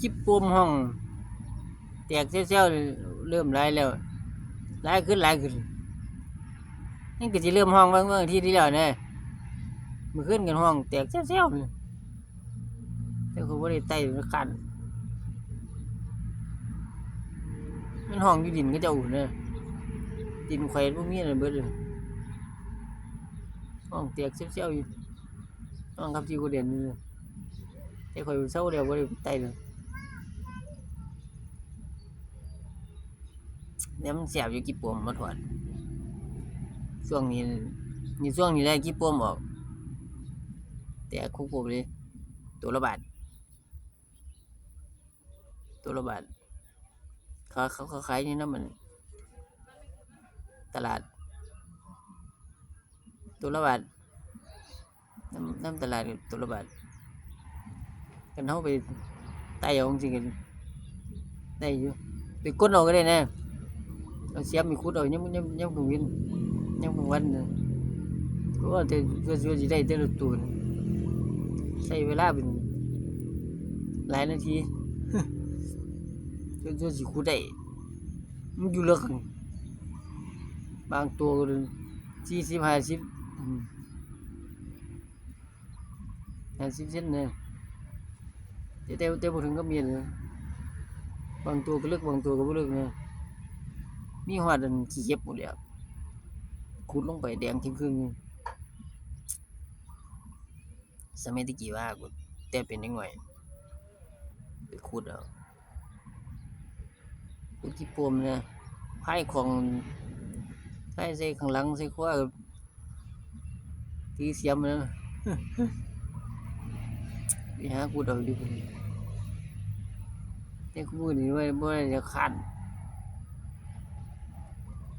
จิบปุ่มห้อง แตกเซี่ยวๆเริ่มหลายแล้วหลายขึ้นหลายขึ้นนี่ก็สิเริ่มห้องบางเมื่อที่ที่แล้วเนี่ยมันขึ้นกันห้อง แตกเซี่ยวๆเลยแต่เขาบ่ได้ไต่มันคันมันห้องอยู่ดินก็จะอุ่นเนี่ยดินไข่พวกนี้น่ะเบิดเลยห้องแตกเซี่ยวๆอยู่ห้องครับที่กูเด่นนี่เลยแต่ข่อยเศร้าเดียวบ่ได้ไต่เลย เดี๋ยมันเสียบอยู่กี่ปวมมาถอดช่วงนี้นี่ช่วงนี้แหละกี่ปวมออก แต่คุกปวมเลย ตัวละบาทตัวละบาทเขาเขาเขาขายนี่นะมัน ตลาด ตัวละบาทน้ำน้ำตลาดตัวละบาทกันเขาไปไต่เอาจริงกันได้อยู่ไปกดเอาก็ได้นะเอายังยังยังคงวินยังคงวันนะเพราะว่าแต่เพื่อจะได้แต่ะใช้เวลาเป็นหลายนาทีเพื่อจะสิคุดได้มันอยู่เลิกนี่บางตัวก็สี่สิบห้าสิบห้าสิบเซนเนี่ยแต่แต่แต่พอถึงก็ มีหัวก็เลิกบางตัวก็ไม่เลิกนะมีหอดอันขี้เก็บหมดแล้วขุดลงไปแดงทิ้งครึ่งสมัยตะกี้ว่ากูแต่เป็นยังไงไปขุดเอาขุดขี้ปมเนี่ยไพ่ของไพ่ใส่ข้างหลังใส่ขวาตีเสียมนะไปหาขุดเอาดิพุ่นแต่กูนี่ว่าบ่ได้จะขัน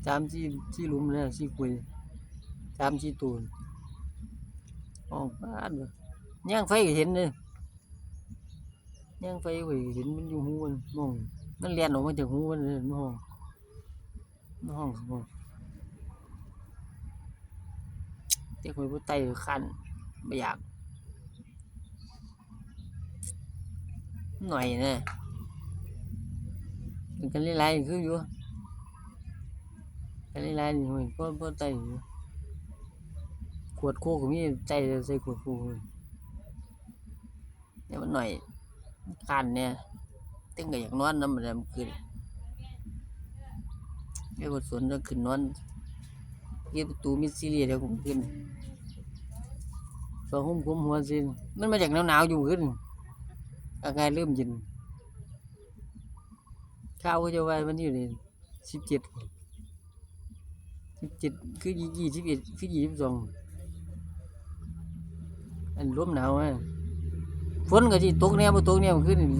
อยอามาลงมาลืมปิดว่าเนี่ยปิดประตูว่าคอยเอาหมอเม็ดลงมาน้ำปานห้องแตกอยู่ดิห้องสามสี่สี่หลุมเนี่ยสี่คุยสามสี่ตูนอ๋อบ้านเลยย่างไฟก็เห็นเลยย่างไฟก็เห็นมันอยู่หูมันมองมันเลียนออกมาจากหูมันเลยมองมองมองเด็กคนผู้ไตขันไม่อยากหน่อยนะเป็นกันไล่ๆคืออยู่ อะไรลายนี่มันก็ก็ใส่ขวดโค้กก็มีใจใส่ขวดโค้กเนี่ยมันหน่อยกันเนี่ยตึ้งก็อยากนอนน้ำมันมันขึ้นไอ้บทสวนจะขึ้นนอนเย็บประตูมิสซิลียสเดี๋ยวผมขึ้นตัวหุ้มคุ้มหัวซินมันมาจากหนาวหนาวอยู่ขึ้นอากาศเริ่มเย็นข้าวก็จะไว้มันอยู่ในสิบเจ็ด สิบเจ็ดคือยี่สิบเอ็ดคือยี่สิบสองอันร่วมหนาวอะฝนก็ที่ตกแน่บ่ตกเน่มันขึ้น